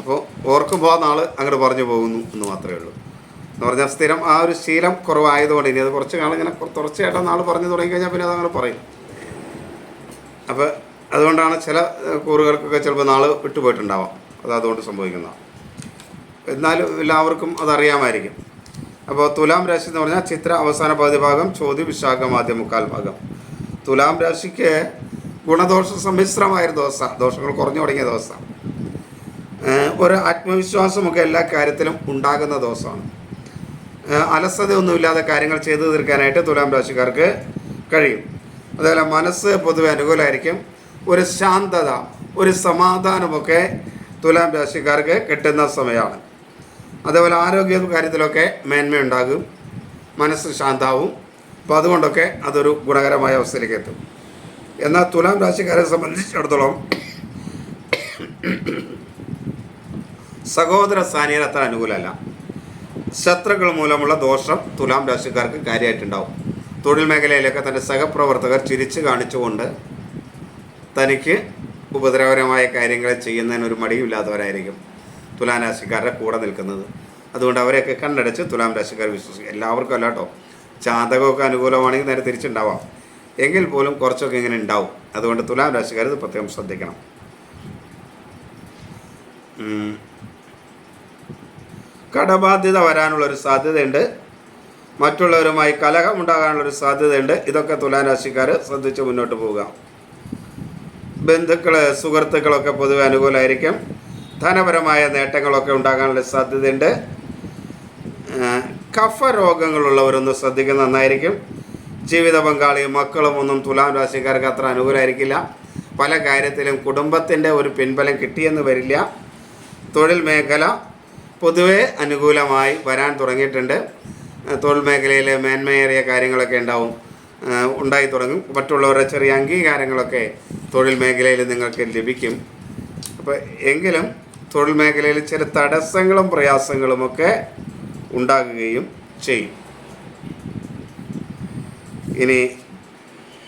അപ്പോൾ ഓർക്കുമ്പോൾ ആ നാൾ അങ്ങോട്ട് പറഞ്ഞു പോകുന്നു എന്ന് മാത്രമേ ഉള്ളൂ. എന്ന് പറഞ്ഞാൽ സ്ഥിരം ആ ഒരു ശീലം കുറവായതുകൊണ്ട് ഇനി അത് കുറച്ച് കാലം ഇങ്ങനെ തുടർച്ചയായിട്ട് നാൾ പറഞ്ഞു തുടങ്ങി കഴിഞ്ഞാൽ പിന്നെ അതങ്ങനെ പറയും. അപ്പോൾ അതുകൊണ്ടാണ് ചില കൂറുകൾക്കൊക്കെ ചിലപ്പോൾ നാൾ വിട്ടുപോയിട്ടുണ്ടാവാം. അത് അതുകൊണ്ട് സംഭവിക്കുന്നതാണ്. എന്നാലും എല്ലാവർക്കും അതറിയാമായിരിക്കും. അപ്പോൾ തുലാം രാശി എന്ന് പറഞ്ഞാൽ ചിത്ര അവസാന പകുതി ഭാഗം ചോദ്യ വിശാഖം ആദ്യ മുക്കാൽ ഭാഗം. തുലാം രാശിക്ക് ഗുണദോഷ സമ്മിശ്രമായ ദോശ ദോഷങ്ങൾ കുറഞ്ഞു തുടങ്ങിയ ദിവസം ഏഹ്, ഒരു ആത്മവിശ്വാസമൊക്കെ എല്ലാ കാര്യത്തിലും ഉണ്ടാകുന്ന ദിവസമാണ്. അലസതയൊന്നുമില്ലാതെ കാര്യങ്ങൾ ചെയ്തു തീർക്കാനായിട്ട് തുലാം രാശിക്കാർക്ക് കഴിയും. അതുപോലെ മനസ്സ് പൊതുവെ അനുകൂലമായിരിക്കും. ഒരു ശാന്തത ഒരു സമാധാനമൊക്കെ തുലാം രാശിക്കാർക്ക് കിട്ടുന്ന സമയമാണ്. അതേപോലെ ആരോഗ്യ കാര്യത്തിലൊക്കെ മേന്മയുണ്ടാകും. മനസ്സ് ശാന്താവും. അപ്പോൾ അതുകൊണ്ടൊക്കെ അതൊരു ഗുണകരമായ അവസ്ഥയിലേക്ക് എത്തും. എന്നാൽ തുലാം രാശിക്കാരെ സംബന്ധിച്ചിടത്തോളം സഹോദര സ്ഥാനീയർ അത്ര അനുകൂലമല്ല. ശത്രുക്കൾ മൂലമുള്ള ദോഷം തുലാം രാശിക്കാർക്ക് കാര്യമായിട്ടുണ്ടാവും. തൊഴിൽ മേഖലയിലൊക്കെ തന്റെ സഹപ്രവർത്തകർ ചിരിച്ചു കാണിച്ചുകൊണ്ട് തനിക്ക് ഉപദ്രവകരമായ കാര്യങ്ങൾ ചെയ്യുന്നതിന് ഒരു മടിയുമില്ലാത്തവരായിരിക്കും തുലാം രാശിക്കാരുടെ കൂടെ നിൽക്കുന്നത്. അതുകൊണ്ട് അവരെയൊക്കെ കണ്ടടച്ച് തുലാം രാശിക്കാർ വിശ്വസിക്കും. എല്ലാവർക്കും അല്ല കേട്ടോ. ജാതകമൊക്കെ അനുകൂലമാണെങ്കിൽ നേരെ തിരിച്ചുണ്ടാവാം. എങ്കിൽ പോലും കുറച്ചൊക്കെ ഇങ്ങനെ ഉണ്ടാവും. അതുകൊണ്ട് തുലാം രാശിക്കാർ ഇത് പ്രത്യേകം ശ്രദ്ധിക്കണം. കടബാധ്യത വരാനുള്ളൊരു സാധ്യതയുണ്ട്. മറ്റുള്ളവരുമായി കലഹം ഉണ്ടാകാനുള്ളൊരു സാധ്യതയുണ്ട്. ഇതൊക്കെ തുലാം രാശിക്കാർ ശ്രദ്ധിച്ച് മുന്നോട്ട് പോവുക. ബന്ധുക്കൾ സുഹൃത്തുക്കളൊക്കെ പൊതുവെ അനുകൂലമായിരിക്കും ധനപരമായ നേട്ടങ്ങളൊക്കെ ഉണ്ടാകാനുള്ള സാധ്യതയുണ്ട്. കഫ രോഗങ്ങളുള്ളവരൊന്ന് ശ്രദ്ധിക്കുന്നത് നന്നായിരിക്കും. ജീവിത പങ്കാളിയും മക്കളും ഒന്നും തുലാം രാശിക്കാർക്ക് അത്ര അനുകൂലമായിരിക്കില്ല പല കാര്യത്തിലും കുടുംബത്തിന്റെ ഒരു പിൻബലം കിട്ടിയെന്ന് വരില്ല. തൊഴിൽ മേഖല പൊതുവെ അനുകൂലമായി വരാൻ തുടങ്ങിയിട്ടുണ്ട്. തൊഴിൽ മേഖലയിൽ മേന്മയേറിയ കാര്യങ്ങളൊക്കെ ഉണ്ടാവും. ഉണ്ടായി തുടങ്ങും. മറ്റുള്ളവരുടെ ചെറിയ അംഗീകാരങ്ങളൊക്കെ തൊഴിൽ മേഖലയിൽ നിങ്ങൾക്ക് ലഭിക്കും. അപ്പോൾ എങ്കിലും തൊഴിൽ മേഖലയിൽ ചില തടസ്സങ്ങളും പ്രയാസങ്ങളുമൊക്കെ ഉണ്ടാകുകയും ചെയ്യും. ഇനി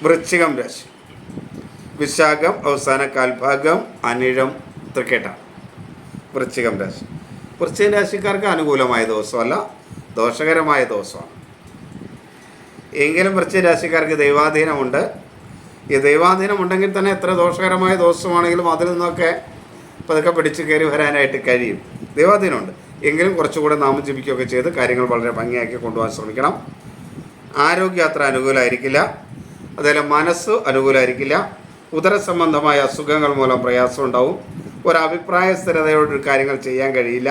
വൃശ്ചികം രാശി. വിശാഖം അവസാന കാൽഭാഗം അനിഴം തൃക്കേട്ടാണ് വൃശ്ചികം രാശി. വൃശ്ചികം രാശിക്കാർക്ക് അനുകൂലമായ ദിവസമല്ല ദോഷകരമായ ദിവസമാണ്. എങ്കിലും വൃശ്ചിക രാശിക്കാർക്ക് ദൈവാധീനമുണ്ട്. ഈ ദൈവാധീനം ഉണ്ടെങ്കിൽ തന്നെ എത്ര ദോഷകരമായ ദിവസമാണെങ്കിലും അതിൽ നിന്നൊക്കെ പതുക്കെ പിടിച്ച് കയറി വരാനായിട്ട് കഴിയും. ദൈവാധീനമുണ്ട്. എങ്കിലും കുറച്ചുകൂടെ നാമം ജപിക്കുകയൊക്കെ ചെയ്ത് കാര്യങ്ങൾ വളരെ ഭംഗിയാക്കി കൊണ്ടുപോകാൻ ശ്രമിക്കണം. ആരോഗ്യം അത്ര അനുകൂലമായിരിക്കില്ല അതേപോലെ മനസ്സ് അനുകൂലമായിരിക്കില്ല ഉദര സംബന്ധമായ അസുഖങ്ങൾ മൂലം പ്രയാസം ഉണ്ടാവും. ഒരു അഭിപ്രായ സ്ഥിരതയോട് കാര്യങ്ങൾ ചെയ്യാൻ കഴിയില്ല.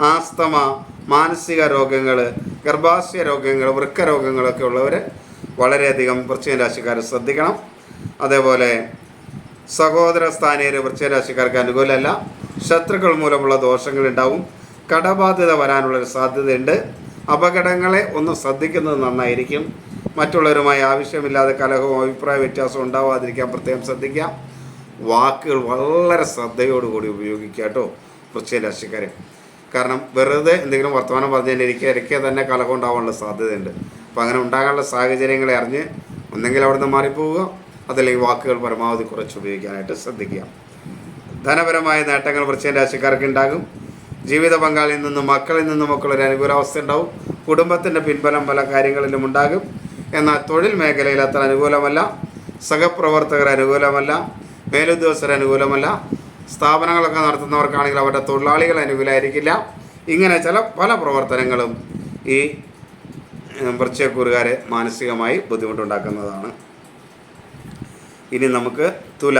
ആസ്തമ മാനസിക രോഗങ്ങൾ ഗർഭാശയ രോഗങ്ങൾ വൃക്ക രോഗങ്ങളൊക്കെ ഉള്ളവർ വളരെയധികം വൃശ്ചിക രാശിക്കാർ ശ്രദ്ധിക്കണം. അതേപോലെ സഹോദര സ്ഥാനീയർ വൃശ്ചിക രാശിക്കാർക്ക് അനുകൂലമല്ല. ശത്രുക്കൾ മൂലമുള്ള ദോഷങ്ങൾ ഉണ്ടാവും കടബാധ്യത വരാനുള്ളൊരു സാധ്യതയുണ്ട്. അപകടങ്ങളെ ഒന്ന് ശ്രദ്ധിക്കുന്നത് നന്നായിരിക്കും. മറ്റുള്ളവരുമായി ആവശ്യമില്ലാതെ കലഹവും അഭിപ്രായ വ്യത്യാസവും ഉണ്ടാവാതിരിക്കാൻ പ്രത്യേകം ശ്രദ്ധിക്കുക. വാക്കുകൾ വളരെ ശ്രദ്ധയോടുകൂടി ഉപയോഗിക്കുക കേട്ടോ വൃശ്ചിക രാശിക്കാരെ കാരണം വെറുതെ എന്തെങ്കിലും വർത്തമാനം പറഞ്ഞാൽ എനിക്ക് തന്നെ കലഹം ഉണ്ടാവാനുള്ള സാധ്യതയുണ്ട്. അപ്പോൾ അങ്ങനെ ഉണ്ടാകാനുള്ള സാഹചര്യങ്ങളെ അറിഞ്ഞ് ഒന്നെങ്കിൽ അവിടെ നിന്ന് മാറിപ്പോവുക അതല്ലെങ്കിൽ വാക്കുകൾ പരമാവധി കുറച്ച് ഉപയോഗിക്കാനായിട്ട് ശ്രദ്ധിക്കുക. ധനപരമായ നേട്ടങ്ങൾ വൃശ്ചിക രാശിക്കാർക്ക് ഉണ്ടാകും. ജീവിത പങ്കാളിയിൽ നിന്നും മക്കളിൽ നിന്നും ഒക്കെ ഒരു അനുകൂലാവസ്ഥ ഉണ്ടാവും. കുടുംബത്തിന്റെ പിൻബലം പല കാര്യങ്ങളിലും ഉണ്ടാകും. എന്നാൽ തൊഴിൽ മേഖലയിൽ അത്ര അനുകൂലമല്ല. സഹപ്രവർത്തകർ അനുകൂലമല്ല. മേലുദ്യോഗസ്ഥർ അനുകൂലമല്ല സ്ഥാപനങ്ങളൊക്കെ നടത്തുന്നവർക്കാണെങ്കിൽ അവരുടെ തൊഴിലാളികൾ അനുകൂലമായിരിക്കില്ല ഇങ്ങനെ ചില പല പ്രവർത്തനങ്ങളും ഈ വൃശ്ചയക്കൂറുകാരെ മാനസികമായി ബുദ്ധിമുട്ടുണ്ടാക്കുന്നതാണ്. ഇനി നമുക്ക് തുല.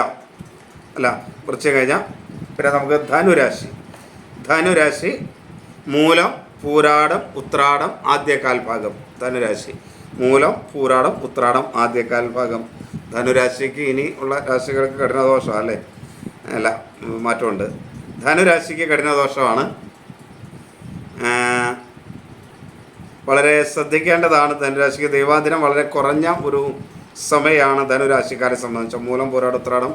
അല്ല വൃശ്ചിക കഴിഞ്ഞാൽ പിന്നെ നമുക്ക് ധനുരാശി. ധനുരാശി മൂലം പൂരാടം ഉത്രാടം ആദ്യകാൽ ഭാഗം ധനുരാശി മൂലം പൂരാടം ഉത്രാടം ആദ്യകാൽ ഭാഗം ധനുരാശിക്ക് ഇനി ഉള്ള രാശികൾക്ക് കഠിനദോഷമാണ് അല്ലേ? അല്ല മാറ്റമുണ്ട്. ധനുരാശിക്ക് കഠിനദോഷമാണ്. വളരെ ശ്രദ്ധിക്കേണ്ടതാണ് ധനുരാശിക്ക്. ദൈവാദിനം വളരെ കുറഞ്ഞ ഒരു സമയമാണ് ധനുരാശിക്കാരെ സംബന്ധിച്ച്. മൂലം പോരാടുത്രാടം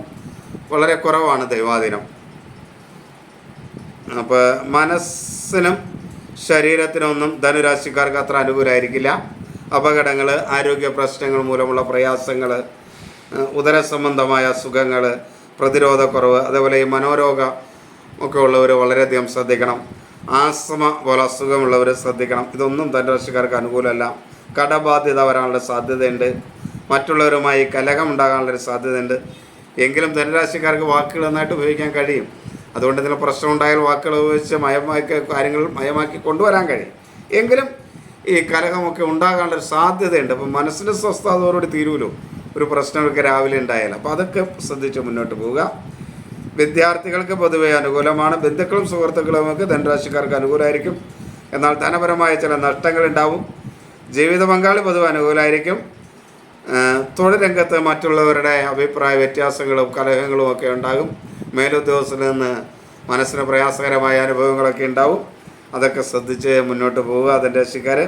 വളരെ കുറവാണ് ദൈവാദിനം അപ്പോൾ മനസ്സിനും ശരീരത്തിനൊന്നും ധനുരാശിക്കാർക്ക് അത്ര അനുകൂലമായിരിക്കില്ല അപകടങ്ങൾ ആരോഗ്യ പ്രശ്നങ്ങൾ മൂലമുള്ള പ്രയാസങ്ങൾ ഉദര സംബന്ധമായ അസുഖങ്ങൾ പ്രതിരോധക്കുറവ് അതേപോലെ ഈ മനോരോഗം ഒക്കെ ഉള്ളവർ വളരെയധികം ശ്രദ്ധിക്കണം. ആസ്മ പോലെ അസുഖമുള്ളവർ ശ്രദ്ധിക്കണം. ഇതൊന്നും ധനരാശിക്കാർക്ക് അനുകൂലമല്ല. കടബാധ്യത വരാനുള്ള സാധ്യതയുണ്ട്. മറ്റുള്ളവരുമായി കലഹം ഉണ്ടാകാനുള്ളൊരു സാധ്യതയുണ്ട്. എങ്കിലും ധനരാശിക്കാർക്ക് വാക്കുകൾ നന്നായിട്ട് ഉപയോഗിക്കാൻ കഴിയും. അതുകൊണ്ട് ഇതിന് പ്രശ്നമുണ്ടായാൽ വാക്കുകൾ ഉപയോഗിച്ച് മയമാക്കി കാര്യങ്ങൾ മയമാക്കി കൊണ്ടുവരാൻ കഴിയും. എങ്കിലും ഈ കലഹമൊക്കെ ഉണ്ടാകാനുള്ളൊരു സാധ്യതയുണ്ട്. അപ്പം മനസ്സിന്റെ സ്വസ്ഥ അതോടുകൂടി തീരുമല്ലോ ഒരു പ്രശ്നമൊക്കെ രാവിലെ ഉണ്ടായാലും അപ്പോൾ അതൊക്കെ ശ്രദ്ധിച്ച് മുന്നോട്ട് പോവുക. വിദ്യാർത്ഥികൾക്ക് പൊതുവെ അനുകൂലമാണ്. ബന്ധുക്കളും സുഹൃത്തുക്കളും ഒക്കെ ധനരാശിക്കാർക്ക് അനുകൂലമായിരിക്കും. എന്നാൽ ധനപരമായ ചില നഷ്ടങ്ങളുണ്ടാവും ജീവിത പങ്കാളി പൊതുവെ അനുകൂലമായിരിക്കും. തൊഴിൽ രംഗത്ത് മറ്റുള്ളവരുടെ അഭിപ്രായ വ്യത്യാസങ്ങളും കലഹങ്ങളും ഒക്കെ ഉണ്ടാകും. മേലുദ്യോഗസ്ഥരിൽ നിന്ന് മനസ്സിന് പ്രയാസകരമായ അനുഭവങ്ങളൊക്കെ ഉണ്ടാവും. അതൊക്കെ ശ്രദ്ധിച്ച് മുന്നോട്ട് പോവുക അതിന്റെ രക്ഷിക്കാർ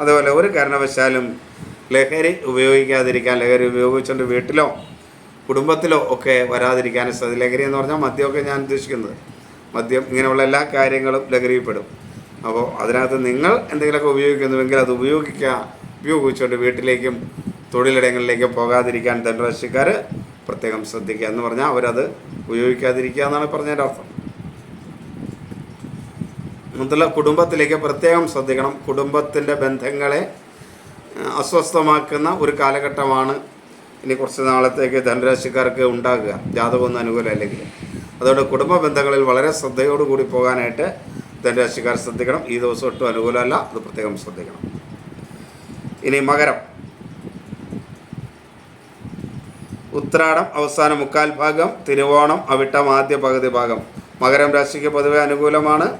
അതുപോലെ ഒരു കാരണവശാലും ലഹരി ഉപയോഗിക്കാതിരിക്കാൻ ലഹരി ഉപയോഗിച്ചുകൊണ്ട് വീട്ടിലോ കുടുംബത്തിലോ ഒക്കെ വരാതിരിക്കാൻ സാധിക്കും ലഹരി എന്ന് പറഞ്ഞാൽ മദ്യമൊക്കെ ഞാൻ ഉദ്ദേശിക്കുന്നത്. മദ്യം ഇങ്ങനെയുള്ള എല്ലാ കാര്യങ്ങളും ലഹരിയിൽപ്പെടും. അപ്പോൾ അതിനകത്ത് നിങ്ങൾ എന്തെങ്കിലുമൊക്കെ ഉപയോഗിക്കുന്നുവെങ്കിൽ അത് ഉപയോഗിക്കുക ഉപയോഗിച്ചുകൊണ്ട് വീട്ടിലേക്കും തൊഴിലിടങ്ങളിലേക്കും പോകാതിരിക്കാൻ ധനരാശിക്കാർ പ്രത്യേകം ശ്രദ്ധിക്കുക എന്ന് പറഞ്ഞാൽ അവരത് ഉപയോഗിക്കാതിരിക്കുക എന്നാണ് പറഞ്ഞതിന്റെ അർത്ഥം. മുതല കുടുംബത്തിലേക്ക് പ്രത്യേകം ശ്രദ്ധിക്കണം. കുടുംബത്തിന്റെ ബന്ധങ്ങളെ അസ്വസ്ഥമാക്കുന്ന ഒരു കാലഘട്ടമാണ് ഇനി കുറച്ച് നാളത്തേക്ക് ധനുരാശിക്കാർക്ക് ഉണ്ടാകുക. ജാതകമൊന്നും അനുകൂലമല്ലെങ്കിൽ. അതുകൊണ്ട് കുടുംബ ബന്ധങ്ങളിൽ വളരെ ശ്രദ്ധയോടുകൂടി പോകാനായിട്ട് ധനുരാശിക്കാർ ശ്രദ്ധിക്കണം. ഈ ദിവസം ഒട്ടും അനുകൂലമല്ല. അത് പ്രത്യേകം ശ്രദ്ധിക്കണം. ഇനി മകരം. ഉത്രാടം അവസാന മുക്കാൽ ഭാഗം തിരുവോണം അവിട്ടം ആദ്യ പകുതി ഭാഗം. മകരം രാശിക്ക് പൊതുവെ അനുകൂലമാണ്.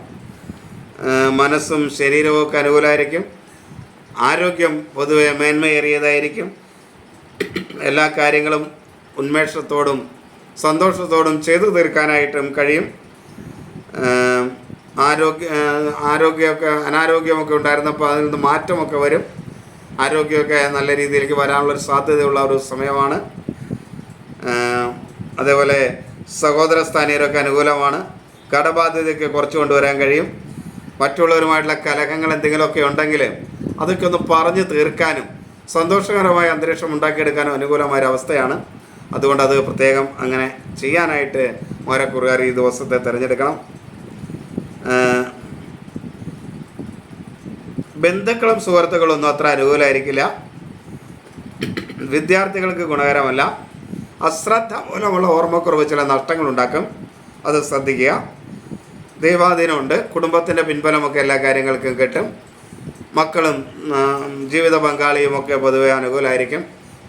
മനസ്സും ശരീരവും ഒക്കെ അനുകൂലമായിരിക്കും. ആരോഗ്യം പൊതുവെ മേന്മയേറിയതായിരിക്കും. എല്ലാ കാര്യങ്ങളും ഉന്മേഷത്തോടും സന്തോഷത്തോടും ചെയ്തു തീർക്കാനായിട്ടും കഴിയും. ആരോഗ്യ ആരോഗ്യമൊക്കെ അനാരോഗ്യമൊക്കെ ഉണ്ടായിരുന്നപ്പോൾ അതിൽ നിന്ന് മാറ്റമൊക്കെ വരും. ആരോഗ്യമൊക്കെ നല്ല രീതിയിലേക്ക് വരാനുള്ളൊരു സാധ്യതയുള്ള ഒരു സമയമാണ്. അതേപോലെ സഹോദര സ്ഥാനീയരൊക്കെ അനുകൂലമാണ്. കടബാധ്യതയൊക്കെ കുറച്ച് കൊണ്ടുവരാൻ കഴിയും. മറ്റുള്ളവരുമായിട്ടുള്ള കലഹങ്ങൾ എന്തെങ്കിലുമൊക്കെ ഉണ്ടെങ്കിൽ അതൊക്കെ ഒന്ന് പറഞ്ഞു തീർക്കാനും സന്തോഷകരമായ അന്തരീക്ഷം ഉണ്ടാക്കിയെടുക്കാനും അനുകൂലമായ ഒരു അവസ്ഥയാണ്. അതുകൊണ്ട് അത് പ്രത്യേകം അങ്ങനെ ചെയ്യാനായിട്ട് മോരക്കുറുകാർ ഈ ദിവസത്തെ തിരഞ്ഞെടുക്കണം. ബന്ധുക്കളും സുഹൃത്തുക്കളും ഒന്നും അത്ര അനുകൂലമായിരിക്കില്ല വിദ്യാർത്ഥികൾക്ക് ഗുണകരമല്ല. അശ്രദ്ധ മൂലമുള്ള ഓർമ്മക്കുറവ് ചില നഷ്ടങ്ങൾ ഉണ്ടാക്കും അത് ശ്രദ്ധിക്കുക. ദൈവാധീനമുണ്ട്. കുടുംബത്തിന്റെ പിൻബലമൊക്കെ എല്ലാ കാര്യങ്ങൾക്കും കിട്ടും. മക്കളും ജീവിത പങ്കാളിയും ഒക്കെ പൊതുവെ അനുകൂലമായിരിക്കും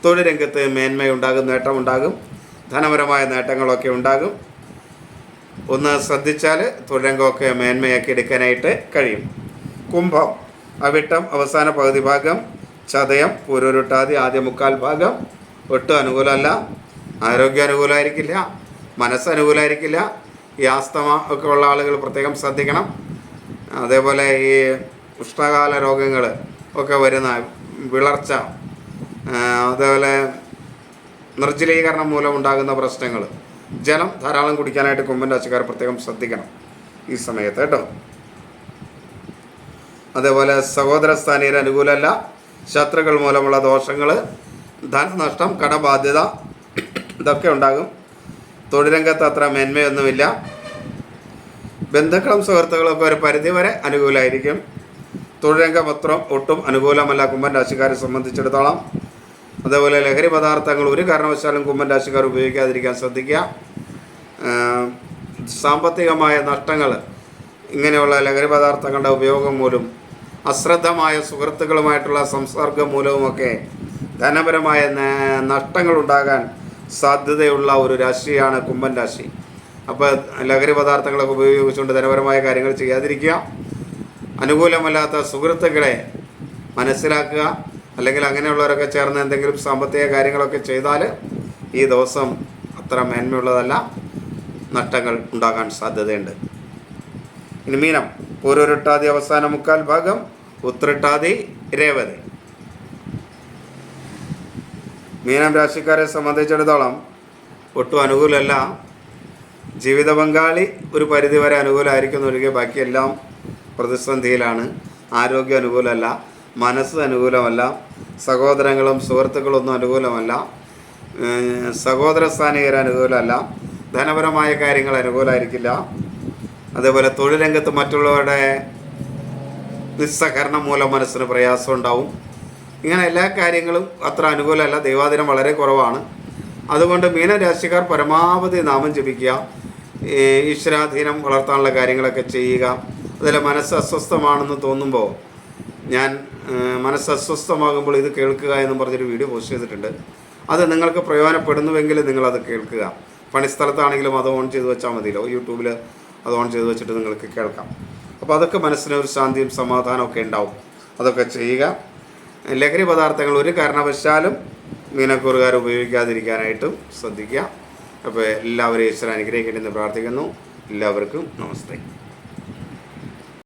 തൊഴിൽ രംഗത്ത് മേന്മയുണ്ടാകും നേട്ടമുണ്ടാകും. ധനപരമായ നേട്ടങ്ങളൊക്കെ ഉണ്ടാകും. ഒന്ന് ശ്രദ്ധിച്ചാൽ തൊഴിൽ രംഗമൊക്കെ മേന്മയാക്കി എടുക്കാനായിട്ട് കഴിയും. കുംഭം അവിട്ടം അവസാന പകുതി ഭാഗം ചതയം പൂരുരുട്ടാതി ആദ്യ മുക്കാൽ ഭാഗം. ഒട്ടും അനുകൂലമല്ല. ആരോഗ്യം അനുകൂലമായിരിക്കില്ല. മനസ്സ് ഈ ആസ്തമ ഒക്കെ ഉള്ള ആളുകൾ പ്രത്യേകം ശ്രദ്ധിക്കണം. അതേപോലെ ഈ ഉഷ്ണകാല രോഗങ്ങൾ ഒക്കെ വരുന്ന വിളർച്ച അതേപോലെ നിർജലീകരണം മൂലം ഉണ്ടാകുന്ന പ്രശ്നങ്ങൾ ജലം ധാരാളം കുടിക്കാനായിട്ട് കുമ്പൻ രാശിക്കാർ പ്രത്യേകം ശ്രദ്ധിക്കണം ഈ സമയത്ത് കേട്ടോ. അതേപോലെ സഹോദര സ്ഥാനീയർ അനുകൂലമല്ല. ശത്രുക്കൾ മൂലമുള്ള ദോഷങ്ങൾ ധനനഷ്ടം കടബാധ്യത ഇതൊക്കെ ഉണ്ടാകും. തൊഴിലംഗത്ത് അത്ര മേന്മയൊന്നുമില്ല. ബന്ധുക്കളും സുഹൃത്തുക്കളും ഒക്കെ ഒരു പരിധിവരെ അനുകൂലമായിരിക്കും. തൊഴിലംഗം അത്രം ഒട്ടും അനുകൂലമല്ല കുമ്പൻ രാശിക്കാരെ സംബന്ധിച്ചിടത്തോളം അതേപോലെ ലഹരി പദാർത്ഥങ്ങൾ ഒരു കാരണവശാലും കുമ്പൻ രാശിക്കാർ ഉപയോഗിക്കാതിരിക്കാൻ ശ്രദ്ധിക്കുക. സാമ്പത്തികമായ നഷ്ടങ്ങൾ ഇങ്ങനെയുള്ള ലഹരി പദാർത്ഥങ്ങളുടെ ഉപയോഗം മൂലം അശ്രദ്ധമായ സുഹൃത്തുക്കളുമായിട്ടുള്ള സംസർഗം മൂലവുമൊക്കെ ധനപരമായ നഷ്ടങ്ങൾ ഉണ്ടാകാൻ സാധ്യതയുള്ള ഒരു രാശിയാണ് കുംഭൻ രാശി. അപ്പോൾ ലഹരി പദാർത്ഥങ്ങളൊക്കെ ഉപയോഗിച്ചുകൊണ്ട് ധനപരമായ കാര്യങ്ങൾ ചെയ്യാതിരിക്കുക. അനുകൂലമല്ലാത്ത സുഹൃത്തുക്കളെ മനസ്സിലാക്കുക. അല്ലെങ്കിൽ അങ്ങനെയുള്ളവരൊക്കെ ചേർന്ന് എന്തെങ്കിലും സാമ്പത്തിക കാര്യങ്ങളൊക്കെ ചെയ്താൽ ഈ ദിവസം അത്ര മേന്മയുള്ളതല്ല. നഷ്ടങ്ങൾ ഉണ്ടാകാൻ സാധ്യതയുണ്ട്. ഇനി മീനം. പൂരൊരുട്ടാതി അവസാന മുക്കാൽ ഭാഗം ഉത്രട്ടാതി രേവതി. മീനം രാശിക്കാരെ സംബന്ധിച്ചിടത്തോളം ഒട്ടും അനുകൂലമല്ല. ജീവിത പങ്കാളി ഒരു പരിധിവരെ അനുകൂലമായിരിക്കുന്നു. ഒഴികെ ബാക്കിയെല്ലാം പ്രതിസന്ധിയിലാണ്. ആരോഗ്യം അനുകൂലമല്ല മനസ്സ് അനുകൂലമല്ല സഹോദരങ്ങളും സുഹൃത്തുക്കളൊന്നും അനുകൂലമല്ല സഹോദര സ്ഥാനികർ അനുകൂലമല്ല ധനപരമായ കാര്യങ്ങൾ അനുകൂലമായിരിക്കില്ല. അതേപോലെ തൊഴിൽ രംഗത്ത് മറ്റുള്ളവരുടെ നിസ്സഹകരണം മൂലം മനസ്സിന് പ്രയാസം ഉണ്ടാവും. ഇങ്ങനെ എല്ലാ കാര്യങ്ങളും അത്ര അനുകൂലമല്ല ദൈവാദിനം വളരെ കുറവാണ്. അതുകൊണ്ട് മീനരാശിക്കാർ പരമാവധി നാമം ജപിക്കുക ഈശ്വരാധീനം വളർത്താനുള്ള കാര്യങ്ങളൊക്കെ ചെയ്യുക അതിൽ മനസ്സ് അസ്വസ്ഥമാണെന്ന് തോന്നുമ്പോൾ ഞാൻ മനസ്സ് അസ്വസ്ഥമാകുമ്പോൾ ഇത് കേൾക്കുക എന്ന് പറഞ്ഞൊരു വീഡിയോ പോസ്റ്റ് ചെയ്തിട്ടുണ്ട്. അത് നിങ്ങൾക്ക് പ്രയോജനപ്പെടുന്നുവെങ്കിൽ നിങ്ങളത് കേൾക്കുക. പണിസ്ഥലത്താണെങ്കിലും അത് ഓൺ ചെയ്ത് വെച്ചാൽ മതിയല്ലോ. യൂട്യൂബിൽ അത് ഓൺ ചെയ്ത് വെച്ചിട്ട് നിങ്ങൾക്ക് കേൾക്കാം. അപ്പോൾ അതൊക്കെ മനസ്സിന് ഒരു ശാന്തിയും സമാധാനവും ഒക്കെ ഉണ്ടാവും. അതൊക്കെ ചെയ്യുക. ലഹരി പദാർത്ഥങ്ങൾ ഒരു കാരണവശാലും മീനക്കൂറുകാർ ഉപയോഗിക്കാതിരിക്കാനായിട്ടും ശ്രദ്ധിക്കുക. അപ്പോൾ എല്ലാവരെയും ഈശ്വരൻ അനുഗ്രഹിക്കണമെന്ന് പ്രാർത്ഥിക്കുന്നു. എല്ലാവർക്കും നമസ്തേ.